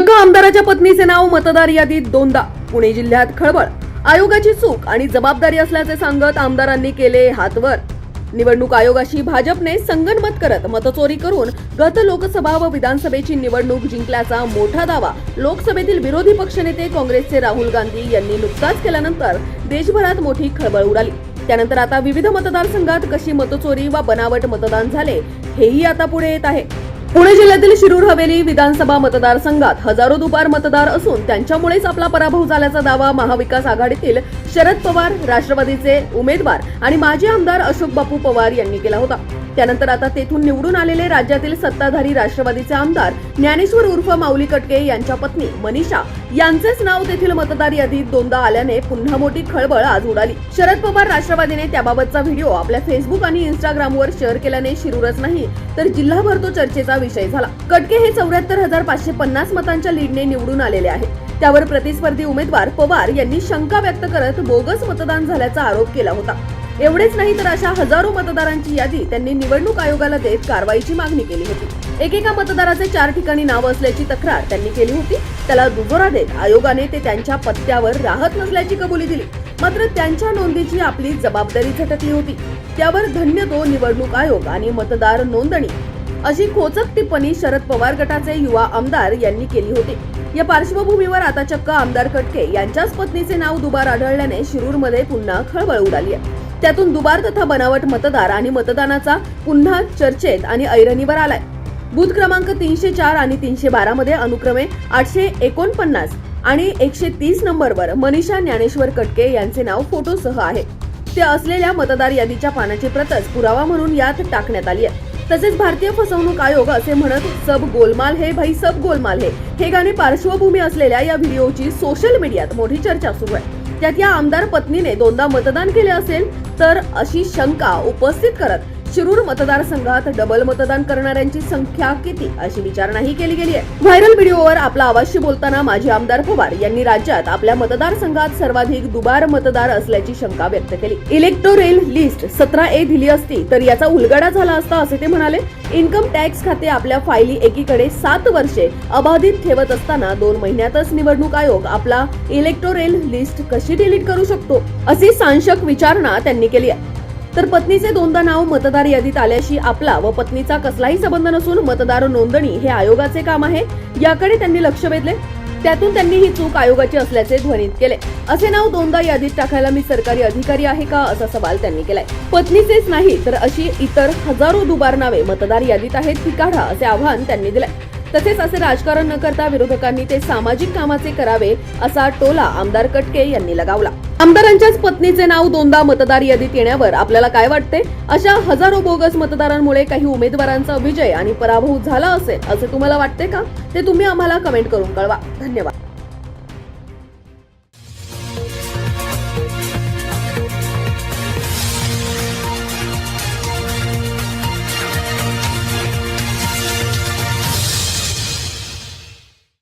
अपंग आमदाराच्या पत्नीचे नाव मतदार यादीत दोनदा. पुणे जिल्ह्यात खळबळ. आयोगाची चूक आणि जबाबदारी असल्याचे सांगत आमदारांनी केले हातवर. निवडणूक आयोगाशी भाजपने संगनमत करत मतचोरी करून गत लोकसभा व विधानसभेची निवडणूक जिंकल्याचा मोठा दावा लोकसभेतील विरोधी पक्षनेते काँग्रेसचे राहुल गांधी यांनी नुकताच केल्यानंतर देशभरात मोठी खळबळ उडाली. त्यानंतर आता विविध मतदारसंघात कशी मतचोरी वा बनावट मतदान झाले हेही आता पुढे येत आहे. पुणे जिल्ह्यातील शिरूर हवेली विधानसभा मतदारसंघात हजारो दुपार मतदार असून त्यांच्यामुळेच आपला पराभव झाल्याचा दावा महाविकास आघाडीतील शरद पवार राष्ट्रवादीचे उमेदवार आणि माजी आमदार अशोक बापू पवार यांनी केला होता. त्यानंतर आता तेथून निवडून आलेले राज्यातील सत्ताधारी राष्ट्रवादीचे आमदार ज्ञानेश्वर उर्फ माऊली कटके यांच्या पत्नी मनीषा यांचेच नाव तेथील मतदार यादीत दोनदा आल्याने पुन्हा मोठी खळबळ आज उडाली. शरद पवार राष्ट्रवादीने त्याबाबतचा व्हिडिओ आपल्या फेसबुक आणि इंस्टाग्रामवर शेअर केल्याने शिरूरच नाही तर जिल्हाभर तो चर्चेचा विषय झाला. कटके हे चौऱ्याहत्तर हजार पाचशे पन्नास मतांच्या लीडने निवडून आलेले आहेत. त्यावर प्रतिस्पर्धी उमेदवार पवार यांनी शंका व्यक्त करत बोगस मतदान झाल्याचा आरोप केला होता. एवढेच नाही तर अशा हजारो मतदारांची यादी त्यांनी निवडणूक आयोगाला देत कारवाईची मागणी केली होती. एकेका मतदाराचे चार ठिकाणी नाव असल्याची तक्रार त्यांनी केली होती. त्याला दुजोरा देत आयोगाने ते त्यांच्या पत्त्यावर राहत नसल्याची कबुली दिली. मात्र त्यांच्या नोंदीची आपली जबाबदारी झटकली होती. त्यावर धन्य तो निवडणूक आयोग आणि मतदार नोंदणी अशी खोचक टिप्पणी शरद पवार गटाचे युवा आमदार यांनी केली होती. या पार्श्वभूमीवर आता चक्क आमदार कटके यांच्याच पत्नीचे नाव दुबार आढळल्याने शिरूरमध्ये पुन्हा खळबळ उडाली आहे. त्यातून दुबार तथा बनावट मतदार आणि मतदानाचा पुन्हा चर्चेत आणि ऐरणीवर आलाय. बूथ क्रमांक तीनशे चार आणि तीनशे बारा मध्ये अनुक्रमे आठशे एकोणपन्नास आणि एकशे तीस नंबरवर मनीषा ज्ञानेश्वर कटके यांचे नाव फोटोसह आहे. ते असलेल्या मतदार यादीच्या पानाची प्रतच पुरावा म्हणून यात टाकण्यात आली आहे. तसेच भारतीय फसवणूक आयोग असे म्हणत सब गोलमाल हे भाई सब गोलमाल हे हे गाणे पार्श्वभूमी असलेल्या या व्हिडिओची सोशल मीडियात मोठी चर्चा सुरू आहे. त्यात या आमदार पत्नीने दोनदा मतदान केले असेल तर अशी शंका उपस्थित करत शिरूर मतदारसंघात डबल मतदान करणाऱ्यांची संख्या किती अशी विचारणाही केली गेली आहे. व्हायरल व्हिडिओवर आपला आवाजशी बोलताना माजी आमदार पवार यांनी राज्यात आपल्या मतदारसंघात सर्वाधिक दुबार मतदार असल्याची शंका व्यक्त केली. इलेक्टोरेल लिस्ट सतरा ए दिली असती तर याचा उलगडा झाला असता असे ते म्हणाले. इन्कम टॅक्स खाते आपल्या फायली एकीकडे सात वर्षे अबाधित ठेवत असताना दोन महिन्यातच निवडणूक आयोग आपला इलेक्टोरेल लिस्ट कशी डिलीट करू शकतो? अशी सांशक विचारणा त्यांनी केली आहे. तर पत्नीचे दोनदा नाव मतदार यादीत आल्याशी आपला व पत्नीचा कसलाही संबंध नसून मतदार नोंदणी हे आयोगाचे काम आहे. याकडे त्यांनी लक्ष वेधले. त्यातून त्यांनी ही चूक आयोगाची असल्याचे ध्वनित केले. असे नाव दोनदा यादीत टाकायला मी सरकारी अधिकारी आहे का असा सवाल त्यांनी केलाय. पत्नीचेच नाही तर अशी इतर हजारो दुबार नावे मतदार यादीत आहेत ती काढा असे आव्हान त्यांनी दिलंय. तसेच असे राजकारण न करता विरोधकांनी ते सामाजिक कामाचे करावे असा टोला आमदार कटके यांनी लगावला. आमदारांच्याच पत्नीचे नाव दोनदा मतदार यादीत येण्यावर आपल्याला काय वाटते? अशा हजारो बोगस मतदारांमुळे काही उमेदवारांचा विजय आणि पराभव झाला असेल असे तुम्हाला वाटते का? ते तुम्ही आम्हाला कमेंट करून कळवा. धन्यवाद.